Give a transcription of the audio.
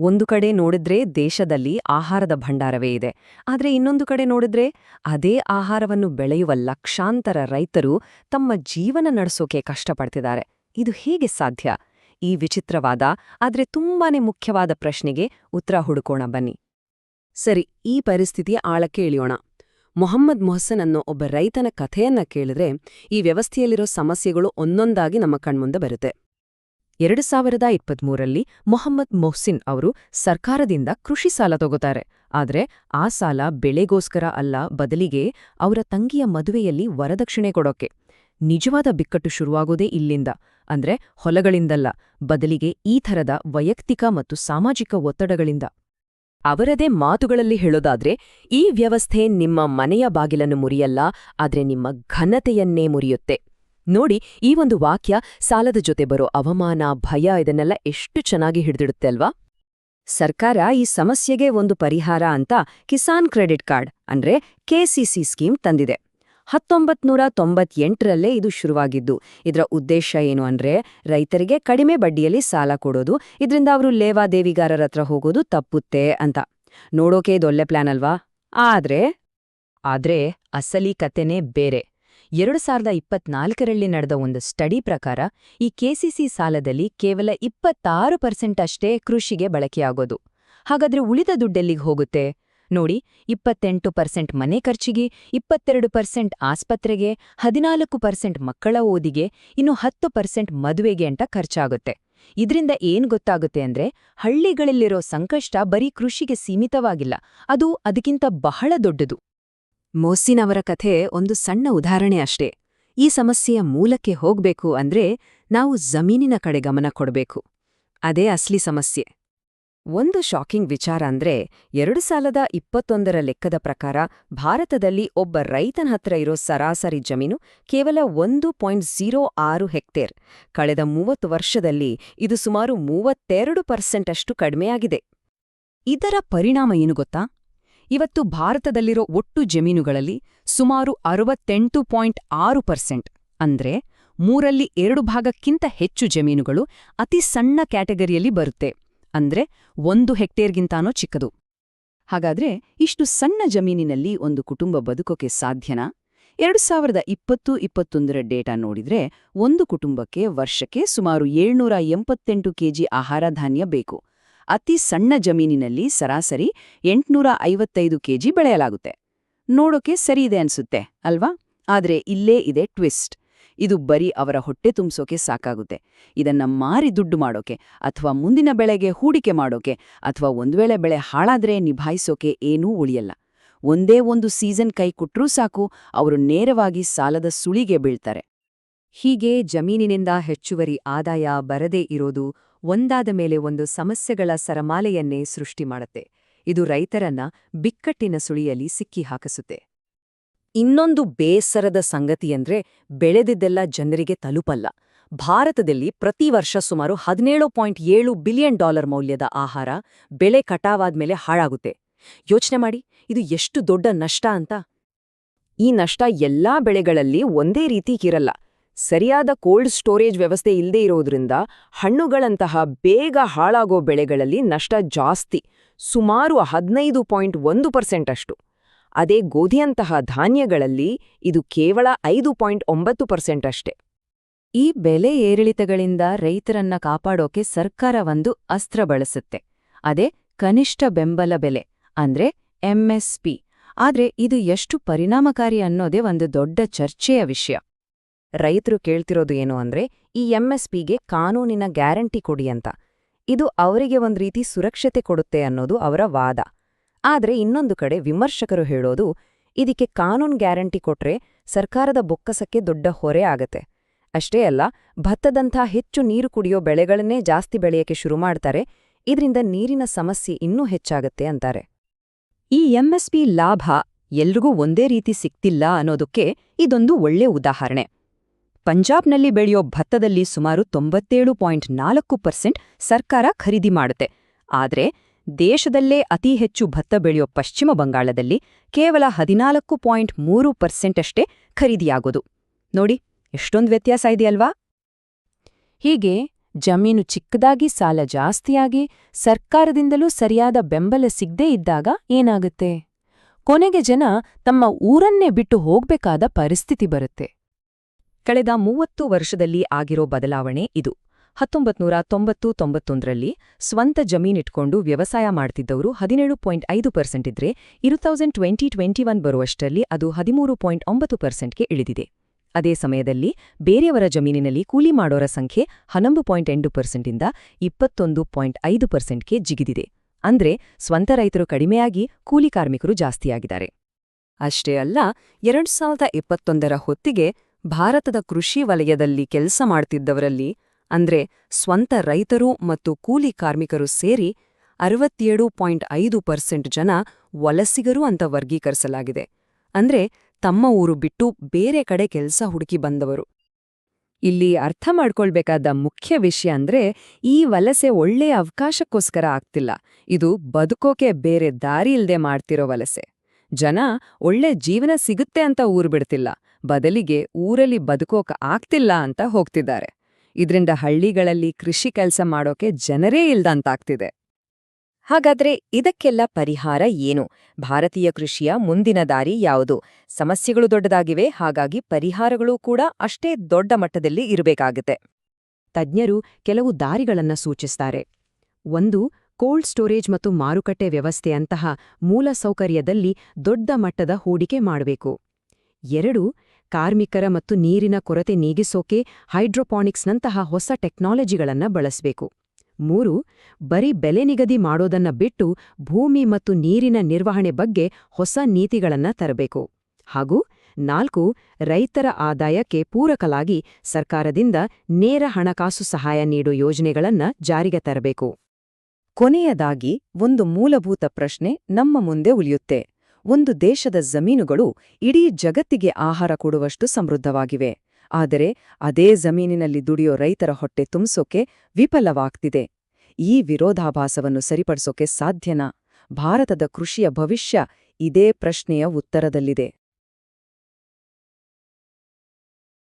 ಒಂದು ಕಡೆ ನೋಡಿದ್ರೆ ದೇಶದಲ್ಲಿ ಆಹಾರದ ಭಂಡಾರವೇ ಇದೆ. ಆದರೆ ಇನ್ನೊಂದು ಕಡೆ ನೋಡಿದ್ರೆ ಅದೇ ಆಹಾರವನ್ನು ಬೆಳೆಯುವ ಲಕ್ಷಾಂತರ ರೈತರು ತಮ್ಮ ಜೀವನ ನಡೆಸೋಕೆ ಕಷ್ಟಪಡ್ತಿದ್ದಾರೆ. ಇದು ಹೇಗೆ ಸಾಧ್ಯ? ಈ ವಿಚಿತ್ರವಾದ, ಆದರೆ ತುಂಬಾನೇ ಮುಖ್ಯವಾದ ಪ್ರಶ್ನೆಗೆ ಉತ್ತರ ಹುಡುಕೋಣ ಬನ್ನಿ. ಸರಿ, ಈ ಪರಿಸ್ಥಿತಿಯ ಆಳಕ್ಕೆ ಇಳಿಯೋಣ. ಮೊಹಮ್ಮದ್ ಮೊಹಸನ್ ಅನ್ನೋ ಒಬ್ಬ ರೈತನ ಕಥೆಯನ್ನ ಕೇಳಿದ್ರೆ ಈ ವ್ಯವಸ್ಥೆಯಲ್ಲಿರೋ ಸಮಸ್ಯೆಗಳು ಒಂದೊಂದಾಗಿ ನಮ್ಮ ಕಣ್ಮುಂದೆ ಬರುತ್ತೆ. ಎರಡು ಸಾವಿರದ ಇಪ್ಪತ್ಮೂರಲ್ಲಿ ಮೊಹಮ್ಮದ್ ಮೊಹ್ಸಿನ್ ಅವರು ಸರ್ಕಾರದಿಂದ ಕೃಷಿ ಸಾಲ ತಗೋತಾರೆ. ಆದರೆ ಆ ಸಾಲ ಬೆಳೆಗೋಸ್ಕರ ಅಲ್ಲ, ಬದಲಿಗೆ ಅವರ ತಂಗಿಯ ಮದುವೆಯಲ್ಲಿ ವರದಕ್ಷಿಣೆ ಕೊಡೋಕೆ. ನಿಜವಾದ ಬಿಕ್ಕಟ್ಟು ಶುರುವಾಗೋದೇ ಇಲ್ಲಿಂದ. ಅಂದ್ರೆ ಹೊಲಗಳಿಂದಲ್ಲ, ಬದಲಿಗೆ ಈ ಥರದ ವೈಯಕ್ತಿಕ ಮತ್ತು ಸಾಮಾಜಿಕ ಒತ್ತಡಗಳಿಂದ. ಅವರದೇ ಮಾತುಗಳಲ್ಲಿ ಹೇಳೋದಾದ್ರೆ, ಈ ವ್ಯವಸ್ಥೆ ನಿಮ್ಮ ಮನೆಯ ಬಾಗಿಲನ್ನು ಮುರಿಯಲ್ಲ, ಆದರೆ ನಿಮ್ಮ ಘನತೆಯನ್ನೇ ಮುರಿಯುತ್ತೆ. ನೋಡಿ, ಈ ಒಂದು ವಾಕ್ಯ ಸಾಲದ ಜೊತೆ ಬರೋ ಅವಮಾನ, ಭಯ, ಇದನ್ನೆಲ್ಲ ಎಷ್ಟು ಚೆನ್ನಾಗಿ ಹಿಡಿದಿಡುತ್ತೆ ಅಲ್ವಾ? ಸರ್ಕಾರ ಈ ಸಮಸ್ಯೆಗೆ ಒಂದು ಪರಿಹಾರ ಅಂತ ಕಿಸಾನ್ ಕ್ರೆಡಿಟ್ ಕಾರ್ಡ್, ಅಂದ್ರೆ ಕೆಸಿಸಿ ಸ್ಕೀಮ್ ತಂದಿದೆ. ಹತ್ತೊಂಬತ್ನೂರ ತೊಂಬತ್ತೆಂಟರಲ್ಲೇ ಇದು ಶುರುವಾಗಿದ್ದು. ಇದರ ಉದ್ದೇಶ ಏನು ಅಂದ್ರೆ, ರೈತರಿಗೆ ಕಡಿಮೆ ಬಡ್ಡಿಯಲ್ಲಿ ಸಾಲ ಕೊಡೋದು, ಇದರಿಂದ ಅವರು ಲೇವಾದೇವಿಗಾರರ ಹತ್ರ ಹೋಗೋದು ತಪ್ಪುತ್ತೆ ಅಂತ. ನೋಡೋಕೆ ಇದೊಳ್ಳೆ ಪ್ಲಾನ್ ಅಲ್ವಾ? ಆದ್ರೆ ಆದ್ರೆ ಅಸಲಿ ಕತೆನೇ ಬೇರೆ. ಎರಡು ಸಾವಿರದ ಇಪ್ಪತ್ನಾಲ್ಕರಲ್ಲಿ ನಡೆದ ಒಂದು ಸ್ಟಡಿ ಪ್ರಕಾರ, ಈ ಕೆಸಿಸಿ ಸಾಲದಲ್ಲಿ ಕೇವಲ ಇಪ್ಪತ್ತಾರು ಪರ್ಸೆಂಟ್ ಅಷ್ಟೇ ಕೃಷಿಗೆ ಬಳಕೆಯಾಗೋದು. ಹಾಗಾದ್ರೆ ಉಳಿದ ದುಡ್ಡೆಲ್ಲಿಗೆ ಹೋಗುತ್ತೆ? ನೋಡಿ, ಇಪ್ಪತ್ತೆಂಟು ಪರ್ಸೆಂಟ್ ಮನೆ ಖರ್ಚಿಗೆ, ಇಪ್ಪತ್ತೆರಡು ಪರ್ಸೆಂಟ್ ಆಸ್ಪತ್ರೆಗೆ, ಹದಿನಾಲ್ಕು ಪರ್ಸೆಂಟ್ ಮಕ್ಕಳ ಓದಿಗೆ, ಇನ್ನು ಹತ್ತು ಪರ್ಸೆಂಟ್ ಮದುವೆಗೆ ಅಂತ ಖರ್ಚಾಗುತ್ತೆ. ಇದ್ರಿಂದ ಏನ್ ಗೊತ್ತಾಗುತ್ತೆ ಅಂದ್ರೆ, ಹಳ್ಳಿಗಳಲ್ಲಿರೋ ಸಂಕಷ್ಟ ಬರೀ ಕೃಷಿಗೆ ಸೀಮಿತವಾಗಿಲ್ಲ, ಅದು ಅದಕ್ಕಿಂತ ಬಹಳ ದೊಡ್ಡದು. ಮೋಸಿನ್ ಅವರ ಕಥೆ ಒಂದು ಸಣ್ಣ ಉದಾಹರಣೆ ಅಷ್ಟೇ. ಈ ಸಮಸ್ಯೆಯ ಮೂಲಕ್ಕೆ ಹೋಗ್ಬೇಕು ಅಂದ್ರೆ ನಾವು ಜಮೀನಿನ ಕಡೆ ಗಮನ ಕೊಡಬೇಕು. ಅದೇ ಅಸ್ಲಿ ಸಮಸ್ಯೆ. ಒಂದು ಶಾಕಿಂಗ್ ವಿಚಾರ ಅಂದ್ರೆ ಎರಡು ಸಾಲದ ಇಪ್ಪತ್ತೊಂದರ ಲೆಕ್ಕದ ಪ್ರಕಾರ ಭಾರತದಲ್ಲಿ ಒಬ್ಬ ರೈತನ ಹತ್ರ ಇರೋ ಸರಾಸರಿ ಜಮೀನು ಕೇವಲ ಒಂದು ಪಾಯಿಂಟ್ ಝೀರೋ ಆರು ಹೆಕ್ಟೇರ್. ಕಳೆದ ಮೂವತ್ತು ವರ್ಷದಲ್ಲಿ ಇದು ಸುಮಾರು ಮೂವತ್ತೆರಡು ಪರ್ಸೆಂಟ್ ಅಷ್ಟು ಕಡಿಮೆಯಾಗಿದೆ. ಇದರ ಪರಿಣಾಮ ಏನು ಗೊತ್ತಾ? ಇವತ್ತು ಭಾರತದಲ್ಲಿರೋ ಒಟ್ಟು ಜಮೀನುಗಳಲ್ಲಿ ಸುಮಾರು ಅರವತ್ತೆಂಟು ಪಾಯಿಂಟ್ ಆರು ಪರ್ಸೆಂಟ್, ಅಂದ್ರೆ ಮೂರಲ್ಲಿ ಎರಡು ಭಾಗಕ್ಕಿಂತ ಹೆಚ್ಚು ಜಮೀನುಗಳು ಅತಿ ಸಣ್ಣ ಕ್ಯಾಟಗರಿಯಲ್ಲಿ ಬರುತ್ತೆ, ಅಂದ್ರೆ ಒಂದು ಹೆಕ್ಟೇರ್ಗಿಂತಾನೋ ಚಿಕ್ಕದು. ಹಾಗಾದ್ರೆ ಇಷ್ಟು ಸಣ್ಣ ಜಮೀನಿನಲ್ಲಿ ಒಂದು ಕುಟುಂಬ ಬದುಕೋಕೆ ಸಾಧ್ಯನಾ? ಎರಡು ಸಾವಿರದ ಇಪ್ಪತ್ತು, ಇಪ್ಪತ್ತೊಂದರ ಡೇಟಾ ನೋಡಿದ್ರೆ ಒಂದು ಕುಟುಂಬಕ್ಕೆ ವರ್ಷಕ್ಕೆ ಸುಮಾರು ಏಳ್ನೂರ ಎಂಬತ್ತೆಂಟು ಕೆಜಿ ಆಹಾರ ಧಾನ್ಯ ಬೇಕು. ಅತಿ ಸಣ್ಣ ಜಮೀನಿನಲ್ಲಿ ಸರಾಸರಿ ಎಂಟ್ನೂರ ಐವತ್ತೈದು ಕೆಜಿ ಬೆಳೆಯಲಾಗುತ್ತೆ. ನೋಡೋಕೆ ಸರಿ ಇದೆ ಅನ್ಸುತ್ತೆ, ಅಲ್ವಾ? ಆದರೆ ಇಲ್ಲೇ ಇದೆ ಟ್ವಿಸ್ಟ್. ಇದು ಬರೀ ಅವರ ಹೊಟ್ಟೆ ತುಂಬಿಸೋಕೆ ಸಾಕಾಗುತ್ತೆ. ಇದನ್ನ ಮಾರಿ ದುಡ್ಡು ಮಾಡೋಕೆ, ಅಥವಾ ಮುಂದಿನ ಬೆಳೆಗೆ ಹೂಡಿಕೆ ಮಾಡೋಕೆ, ಅಥವಾ ಒಂದ್ವೇಳೆ ಬೆಳೆ ಹಾಳಾದ್ರೆ ನಿಭಾಯಿಸೋಕೆ ಏನೂ ಉಳಿಯಲ್ಲ. ಒಂದೇ ಒಂದು ಸೀಸನ್ ಕೈ ಕೊಟ್ಟರೂ ಸಾಕು, ಅವರು ನೇರವಾಗಿ ಸಾಲದ ಸುಳಿಗೆ ಬೀಳ್ತಾರೆ. ಹೀಗೆ ಜಮೀನಿನಿಂದ ಹೆಚ್ಚುವರಿ ಆದಾಯ ಬರದೇ ಇರೋದು ಒಂದಾದ ಮೇಲೆ ಒಂದು ಸಮಸ್ಯೆಗಳ ಸರಮಾಲೆಯನ್ನೇ ಸೃಷ್ಟಿ ಮಾಡುತ್ತೆ. ಇದು ರೈತರನ್ನ ಬಿಕ್ಕಟ್ಟಿನ ಸುಳಿಯಲ್ಲಿ ಸಿಕ್ಕಿ ಹಾಕಿಸುತ್ತೆ. ಇನ್ನೊಂದು ಬೇಸರದ ಸಂಗತಿಯಂದ್ರೆ ಬೆಳೆದಿದ್ದೆಲ್ಲ ಜನರಿಗೆ ತಲುಪಲ್ಲ. ಭಾರತದಲ್ಲಿ ಪ್ರತಿ ವರ್ಷ ಸುಮಾರು ಹದಿನೇಳು ಪಾಯಿಂಟ್ ಏಳು ಬಿಲಿಯನ್ ಡಾಲರ್ ಮೌಲ್ಯದ ಆಹಾರ ಬೆಳೆ ಕಟಾವಾದ್ಮೇಲೆ ಹಾಳಾಗುತ್ತೆ. ಯೋಚನೆ ಮಾಡಿ, ಇದು ಎಷ್ಟು ದೊಡ್ಡ ನಷ್ಟ ಅಂತ? ಈ ನಷ್ಟ ಎಲ್ಲಾ ಬೆಳೆಗಳಲ್ಲಿ ಒಂದೇ ರೀತಿ ಇರಲ್ಲ. ಸರಿಯಾದ ಕೋಲ್ಡ್ ಸ್ಟೋರೇಜ್ ವ್ಯವಸ್ಥೆ ಇಲ್ಲದೇ ಇರೋದ್ರಿಂದ ಹಣ್ಣುಗಳಂತಹ ಬೇಗ ಹಾಳಾಗೋ ಬೆಳೆಗಳಲ್ಲಿ ನಷ್ಟ ಜಾಸ್ತಿ, ಸುಮಾರು ಹದಿನೈದು ಪಾಯಿಂಟ್ ಒಂದು ಪರ್ಸೆಂಟ್ ಅಷ್ಟು. ಅದೇ ಗೋಧಿಯಂತಹ ಧಾನ್ಯಗಳಲ್ಲಿ ಇದು ಕೇವಲ ಐದು ಪಾಯಿಂಟ್ ಒಂಬತ್ತು ಪರ್ಸೆಂಟ್ ಅಷ್ಟೆ. ಈ ಬೆಲೆ ಏರಿಳಿತಗಳಿಂದ ರೈತರನ್ನ ಕಾಪಾಡೋಕೆ ಸರ್ಕಾರ ಒಂದು ಅಸ್ತ್ರ ಬಳಸುತ್ತೆ. ಅದೇ ಕನಿಷ್ಠ ಬೆಂಬಲ ಬೆಲೆ, ಅಂದ್ರೆ ಎಂಎಸ್ಪಿ ಆದ್ರೆ ಇದು ಎಷ್ಟು ಪರಿಣಾಮಕಾರಿ ಅನ್ನೋದೇ ಒಂದು ದೊಡ್ಡ ಚರ್ಚೆಯ ವಿಷಯ. ರೈತರು ಕೇಳ್ತಿರೋದು ಏನು ಅಂದ್ರೆ, ಈ ಎಂಎಸ್ಪಿಗೆ ಕಾನೂನಿನ ಗ್ಯಾರಂಟಿ ಕೊಡಿ ಅಂತ. ಇದು ಅವರಿಗೆ ಒಂದ್ ರೀತಿ ಸುರಕ್ಷತೆ ಕೊಡುತ್ತೆ ಅನ್ನೋದು ಅವರ ವಾದ. ಆದರೆ ಇನ್ನೊಂದು ಕಡೆ ವಿಮರ್ಶಕರು ಹೇಳೋದು, ಇದಕ್ಕೆ ಕಾನೂನು ಗ್ಯಾರಂಟಿ ಕೊಟ್ರೆ ಸರ್ಕಾರದ ಬೊಕ್ಕಸಕ್ಕೆ ದೊಡ್ಡ ಹೊರೆ ಆಗತ್ತೆ. ಅಷ್ಟೇ ಅಲ್ಲ, ಭತ್ತದಂಥ ಹೆಚ್ಚು ನೀರು ಕುಡಿಯೋ ಬೆಳೆಗಳನ್ನೇ ಜಾಸ್ತಿ ಬೆಳೆಯಕ್ಕೆ ಶುರು ಮಾಡ್ತಾರೆ, ಇದರಿಂದ ನೀರಿನ ಸಮಸ್ಯೆ ಇನ್ನೂ ಹೆಚ್ಚಾಗತ್ತೆ ಅಂತಾರೆ. ಈ ಎಂಎಸ್ಪಿ ಲಾಭ ಎಲ್ರಿಗೂ ಒಂದೇ ರೀತಿ ಸಿಕ್ತಿಲ್ಲ ಅನ್ನೋದಕ್ಕೆ ಇದೊಂದು ಒಳ್ಳೆ ಉದಾಹರಣೆ. ಪಂಜಾಬ್ನಲ್ಲಿ ಬೆಳೆಯೋ ಭತ್ತದಲ್ಲಿ ಸುಮಾರು ತೊಂಬತ್ತೇಳು ಪಾಯಿಂಟ್ ನಾಲ್ಕು ಪರ್ಸೆಂಟ್ ಸರ್ಕಾರ ಖರೀದಿ ಮಾಡುತ್ತೆ. ಆದರೆ, ದೇಶದಲ್ಲೇ ಅತಿ ಹೆಚ್ಚು ಭತ್ತ ಬೆಳೆಯೋ ಪಶ್ಚಿಮ ಬಂಗಾಳದಲ್ಲಿ ಕೇವಲ ಹದಿನಾಲ್ಕು ಪಾಯಿಂಟ್ ಮೂರು ಪರ್ಸೆಂಟಷ್ಟೇ ಖರೀದಿಯಾಗೋದು. ನೋಡಿ, ಎಷ್ಟೊಂದು ವ್ಯತ್ಯಾಸ ಇದೆಯಲ್ವಾ? ಹೀಗೆ ಜಮೀನು ಚಿಕ್ಕದಾಗಿ ಸಾಲ ಜಾಸ್ತಿಯಾಗಿ ಸರ್ಕಾರದಿಂದಲೂ ಸರಿಯಾದ ಬೆಂಬಲ ಸಿಗದೇ ಇದ್ದಾಗ ಏನಾಗುತ್ತೆ? ಕೊನೆಗೆ ಜನ ತಮ್ಮ ಊರನ್ನೇ ಬಿಟ್ಟು ಹೋಗ್ಬೇಕಾದ ಪರಿಸ್ಥಿತಿ ಬರುತ್ತೆ. ಕಳೆದ ಮೂವತ್ತು ವರ್ಷದಲ್ಲಿ ಆಗಿರೋ ಬದಲಾವಣೆ ಇದು. ಹತ್ತೊಂಬತ್ನೂರ ತೊಂಬತ್ತು ತೊಂಬತ್ತೊಂದರಲ್ಲಿ ಸ್ವಂತ ಜಮೀನಿಟ್ಕೊಂಡು ವ್ಯವಸಾಯ ಮಾಡ್ತಿದ್ದವರು ಹದಿನೇಳು ಪಾಯಿಂಟ್ ಐದು ಪರ್ಸೆಂಟ್ ಇದ್ರೆ ಇರು ತೌಸಂಡ್ ಟ್ವೆಂಟಿ ಟ್ವೆಂಟಿ ಒನ್ ಬರುವಷ್ಟರಲ್ಲಿ ಅದು ಹದಿಮೂರು ಪಾಯಿಂಟ್ ಒಂಬತ್ತು ಪರ್ಸೆಂಟ್ಗೆ ಇಳಿದಿದೆ. ಅದೇ ಸಮಯದಲ್ಲಿ ಬೇರೆಯವರ ಜಮೀನಿನಲ್ಲಿ ಕೂಲಿ ಮಾಡೋರ ಸಂಖ್ಯೆ ಹನ್ನೊಂದು ಪಾಯಿಂಟ್ ಎಂಟು ಪರ್ಸೆಂಟಿಂದ ಇಪ್ಪತ್ತೊಂದು ಪಾಯಿಂಟ್ ಐದು ಪರ್ಸೆಂಟ್ಗೆ ಜಿಗಿದಿದೆ. ಅಂದ್ರೆ ಸ್ವಂತ ರೈತರು ಕಡಿಮೆಯಾಗಿ ಕೂಲಿ ಕಾರ್ಮಿಕರು ಜಾಸ್ತಿಯಾಗಿದ್ದಾರೆ. ಅಷ್ಟೇ ಅಲ್ಲ, ಎರಡು ಸಾವಿರದ ಇಪ್ಪತ್ತೊಂದರ ಹೊತ್ತಿಗೆ ಭಾರತದ ಕೃಷಿ ವಲಯದಲ್ಲಿ ಕೆಲಸ ಮಾಡ್ತಿದ್ದವರಲ್ಲಿ, ಅಂದ್ರೆ ಸ್ವಂತ ರೈತರು ಮತ್ತು ಕೂಲಿ ಕಾರ್ಮಿಕರು ಸೇರಿ ಅರವತ್ತೇಳು ಪಾಯಿಂಟ್ ಐದು ಪರ್ಸೆಂಟ್ ಜನ ವಲಸಿಗರು ಅಂತ ವರ್ಗೀಕರಿಸಲಾಗಿದೆ. ಅಂದ್ರೆ ತಮ್ಮ ಊರು ಬಿಟ್ಟು ಬೇರೆ ಕಡೆ ಕೆಲಸ ಹುಡುಕಿ ಬಂದವರು. ಇಲ್ಲಿ ಅರ್ಥ ಮಾಡ್ಕೊಳ್ಬೇಕಾದ ಮುಖ್ಯ ವಿಷಯ ಅಂದ್ರೆ ಈ ವಲಸೆ ಒಳ್ಳೆಯ ಅವಕಾಶಕ್ಕೋಸ್ಕರ ಆಗ್ತಿಲ್ಲ. ಇದು ಬದುಕೋಕೆ ಬೇರೆ ದಾರಿ ಇಲ್ದೆ ಮಾಡ್ತಿರೋ ವಲಸೆ. ಜನ ಒಳ್ಳೆ ಜೀವನ ಸಿಗುತ್ತೆ ಅಂತ ಊರು ಬಿಡ್ತಿಲ್ಲ. ಬದಲಿಗೆ ಊರಲ್ಲಿ ಬದುಕೋಕ ಆಗ್ತಿಲ್ಲ ಅಂತ ಹೋಗ್ತಿದ್ದಾರೆ. ಇದರಿಂದ ಹಳ್ಳಿಗಳಲ್ಲಿ ಕೃಷಿ ಕೆಲಸ ಮಾಡೋಕೆ ಜನರೇ ಇಲ್ದಂತಾಗ್ತಿದೆ. ಹಾಗಾದ್ರೆ ಇದಕ್ಕೆಲ್ಲ ಪರಿಹಾರ ಏನು? ಭಾರತೀಯ ಕೃಷಿಯ ಮುಂದಿನ ದಾರಿ ಯಾವುದು? ಸಮಸ್ಯೆಗಳು ದೊಡ್ಡದಾಗಿವೆ, ಹಾಗಾಗಿ ಪರಿಹಾರಗಳು ಕೂಡ ಅಷ್ಟೇ ದೊಡ್ಡ ಮಟ್ಟದಲ್ಲಿ ಇರಬೇಕಾಗುತ್ತೆ. ತಜ್ಞರು ಕೆಲವು ದಾರಿಗಳನ್ನು ಸೂಚಿಸ್ತಾರೆ. ಒಂದು, ಕೋಲ್ಡ್ ಸ್ಟೋರೇಜ್ ಮತ್ತು ಮಾರುಕಟ್ಟೆ ವ್ಯವಸ್ಥೆಯಂತಹ ಮೂಲಸೌಕರ್ಯದಲ್ಲಿ ದೊಡ್ಡ ಮಟ್ಟದ ಹೂಡಿಕೆ ಮಾಡಬೇಕು. ಎರಡು ಕಾರ್ಮಿಕರ ಮತ್ತು ನೀರಿನ ಕೊರತೆ ನೀಗಿಸೋಕೆ ಹೈಡ್ರೋಪಾನಿಕ್ಸ್ನಂತಹ ಹೊಸ ಟೆಕ್ನಾಲಜಿಗಳನ್ನ ಬಳಸಬೇಕು. ಮೂರು, ಬರೀ ಬೆಲೆ ನಿಗದಿ ಮಾಡೋದನ್ನ ಬಿಟ್ಟು ಭೂಮಿ ಮತ್ತು ನೀರಿನ ನಿರ್ವಹಣೆ ಬಗ್ಗೆ ಹೊಸ ನೀತಿಗಳನ್ನ ತರಬೇಕು. ಹಾಗೂ ನಾಲ್ಕು, ರೈತರ ಆದಾಯಕ್ಕೆ ಪೂರಕಲಾಗಿ ಸರ್ಕಾರದಿಂದ ನೇರ ಹಣಕಾಸು ಸಹಾಯ ನೀಡೋ ಯೋಜನೆಗಳನ್ನ ಜಾರಿಗೆ ತರಬೇಕು. ಕೊನೆಯದಾಗಿ, ಒಂದು ಮೂಲಭೂತ ಪ್ರಶ್ನೆ ನಮ್ಮ ಮುಂದೆ ಉಳಿಯುತ್ತೆ. ಒಂದು ದೇಶದ ಜಮೀನುಗಳು ಇಡೀ ಜಗತ್ತಿಗೆ ಆಹಾರ ಕೊಡುವಷ್ಟು ಸಮೃದ್ಧವಾಗಿವೆ. ಆದರೆ ಅದೇ ಜಮೀನಿನಲ್ಲಿ ದುಡಿಯೋ ರೈತರ ಹೊಟ್ಟೆ ತುಂಬಿಸೋಕೆ ವಿಫಲವಾಗ್ತಿದೆ. ಈ ವಿರೋಧಾಭಾಸವನ್ನು ಸರಿಪಡಿಸೋಕೆ ಸಾಧ್ಯನಾ? ಭಾರತದ ಕೃಷಿಯ ಭವಿಷ್ಯ ಇದೇ ಪ್ರಶ್ನೆಯ ಉತ್ತರದಲ್ಲಿದೆ.